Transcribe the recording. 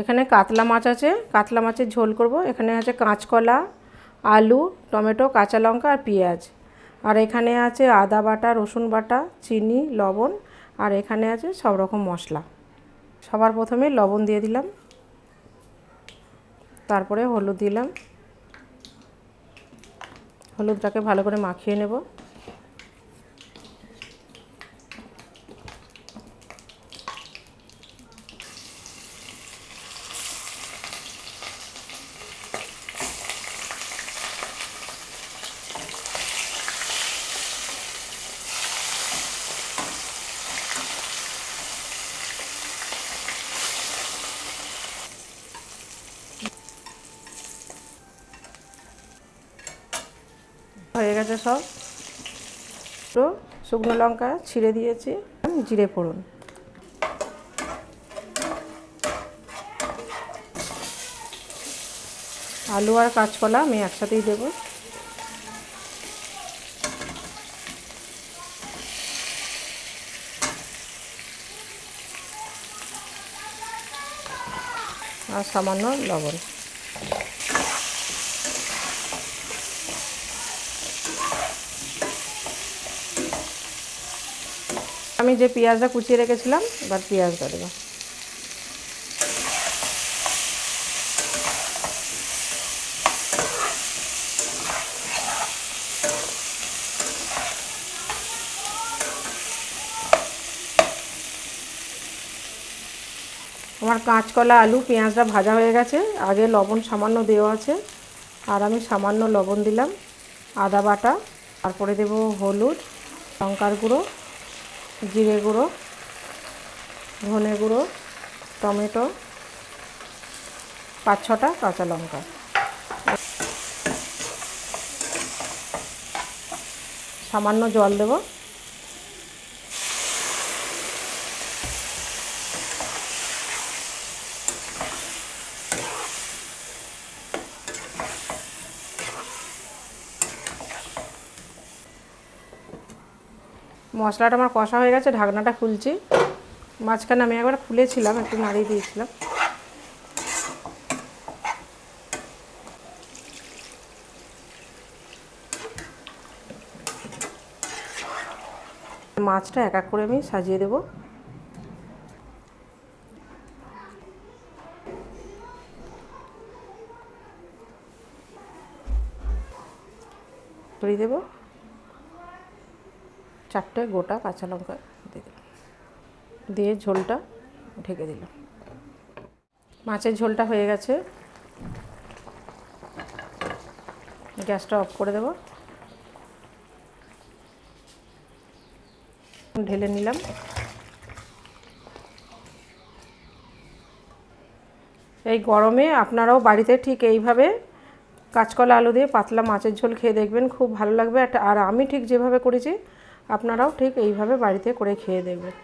এখানে কাতলা মাছ আছে, কাতলা মাছের ঝোল করব। এখানে আছে কাঁচকলা, আলু, টমেটো, কাঁচা লঙ্কা আর পেঁয়াজ। আর এখানে আছে আদা বাটা, রসুন বাটা, চিনি, লবণ আর এখানে আছে সব রকম মশলা। সবার প্রথমে লবণ দিয়ে দিলাম। তারপরে হলুদ দিলাম। হলুদটাকে ভালো করে মাখিয়ে নেব। হয়ে গেছে সব। তো শুকনো লঙ্কা ছিঁড়ে দিয়েছি, জিরে ফোড়ন। আলু আর কাঁচকলা আমি একসাথেই দেবো। আর সামান্য লবণ। আমি যে পেঁয়াজটা কুচিয়ে রেখেছিলাম, এবার পেঁয়াজটা দেবো। আমার কাঁচকলা, আলু, পেঁয়াজটা ভাজা হয়ে গেছে। আগে লবণ সামান্য দেওয়া আছে, আর আমি সামান্য লবণ দিলাম। আদা বাটা, তারপরে দেব হলুদ, লঙ্কার গুঁড়ো। জিরে গুঁড়ো ধনে গুঁড়ো টমেটো পাঁচ ছটা কাঁচা লঙ্কা। সামান্য জল দেব। মশলাটা আমার কষা হয়ে গেছে, ঢাকনাটা খুলছি। মাঝখানে আমি একবার খুলেছিলাম, একটু নাড়িয়ে দিয়েছিলাম। মাছটা এক এক করে আমি সাজিয়ে দেব। ছড়িয়ে দেবো। চারটে গোটা কাঁচা লঙ্কা দিয়ে দিলাম দিয়ে ঝোলটা ঢেকে দিলাম মাছের ঝোলটা হয়ে গেছে। গ্যাসটা অফ করে দেব। ঢেলে নিলাম। এই গরমে আপনারাও বাড়িতে ঠিক এইভাবে কাঁচকলা আলু দিয়ে পাতলা মাছের ঝোল খেয়ে দেখবেন, খুব ভালো লাগবে। আর আমি ঠিক যেভাবে করেছি আপনারাও ঠিক এইভাবে বাড়িতে করে খেয়ে দেখবেন